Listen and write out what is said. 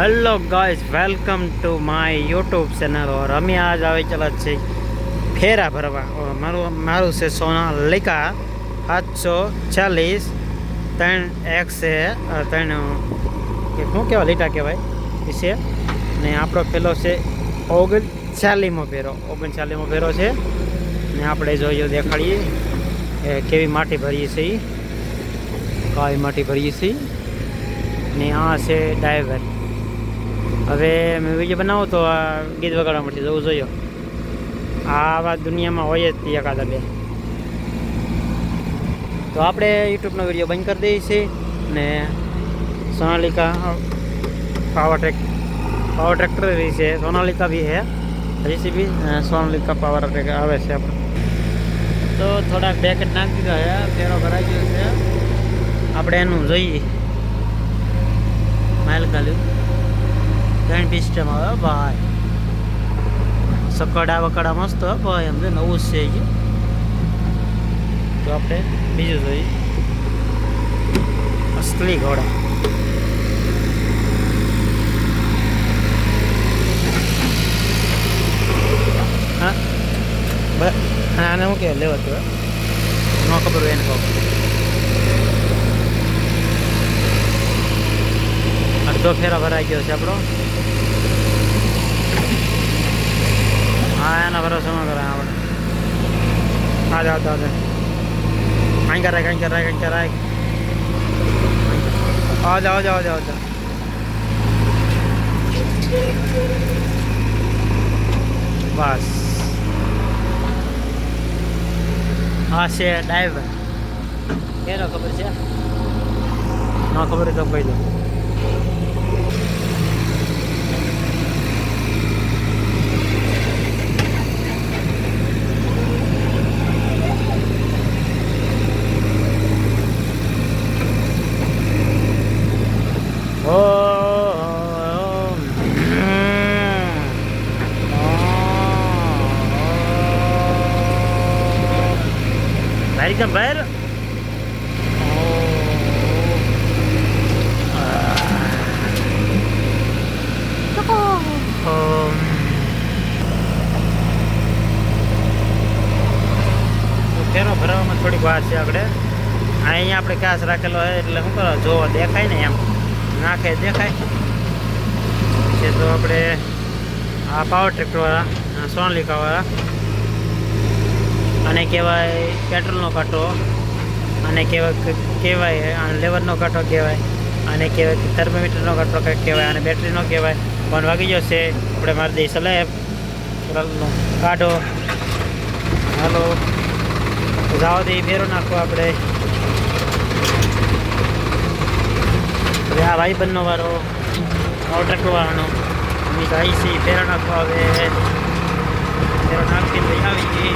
Hello guys welcome to my YouTube channel ઓર અમે આજ આવી ચલા છે ફેરા ભરવા ઓર મારું મારું છે સોના લેકા સાતસો ચાલીસ ત્રણ એકસે ત્રણ શું કહેવાય લીટા કહેવાય એ છે ને આપણો પેલો છે ઓગણચાલીમો ફેરો ઓગણચાલીમો ફેરો છે ને આપણે જોઈએ દેખાડીએ કે કેવી માટી ભરીએ છીએ કાવી માટી ભરીએ છીએ ને આ છે ડાયવર હવે મેં વીડિયો બનાવો તો આ ગીત વગાડવા માટે જવું જોઈએ. આવા દુનિયામાં હોય જ એકાદા બે. તો આપણે યુટ્યુબનો વીડિયો બંધ કરી દઈએ છીએ ને Sonalika power track power tractor બી છે. સોનાલિકા બી છે. બી સોનાલિકા પાવર ટ્રેક આવે છે આપણે. તો થોડાક બેકેટ નાખી દીધા છે. ફેરો ભરાઈ ગયો છે. આપણે એનું જોઈએ. માઇલ ગાલ્યું ત્રણ સિસ્ટમ આવે ભાઈ. સકડા વકડા મસ્ત હો ભાઈ તો નવું જ છે તો આપણે બીજું જોઈએ. અસલી ઘોડા. હા. હા, આને શું કહેવાય લેવા તો ન ખબર હોય એને કહો અડધો ફેરો ભરાઈ ગયો છે આપણો. હા એના ભરોસો ન કરે આપણે. હા જાઓ જાઓ અહીં કરાય કંઈ કરાય કંઈ કરાય આ જાઓ જાઓ જાઓ જાઓ બસ. હા છે ડ્રાઈવર. એનો ખબર છે? ન ખબર તો કહી દો. Bayar? Um, ફેરો ભરવામાં થોડીક વાર છે આપણે અહીંયા આપણે કાચ રાખેલો હોય એટલે શું કરો જો દેખાય ને એમ નાખે દેખાય છે તો આપણે આ પાવર ટ્રેક્ટરવાળા સોનલિકાવાળા આને કહેવાય પેટ્રોલનો કાંટો આને કહેવાય કહેવાય આને લેવરનો કાંટો કહેવાય આને કહેવાય થર્મોમીટરનો કાંટો કહેવાય અને બેટરીનો કહેવાય. ફોન વાગી ગયો છે, આપણે મારી દઈએ સ્લેબ કાઢો. હાલો. જાઓ દે, ફેરો નાખો આપણે. આ ભાઈ બંધનો વારો. ઓર્ડર કરવાનો અમે જાય છે, ફેરો નાખવા હવે. ફેરો નાખીને આવી ગઈ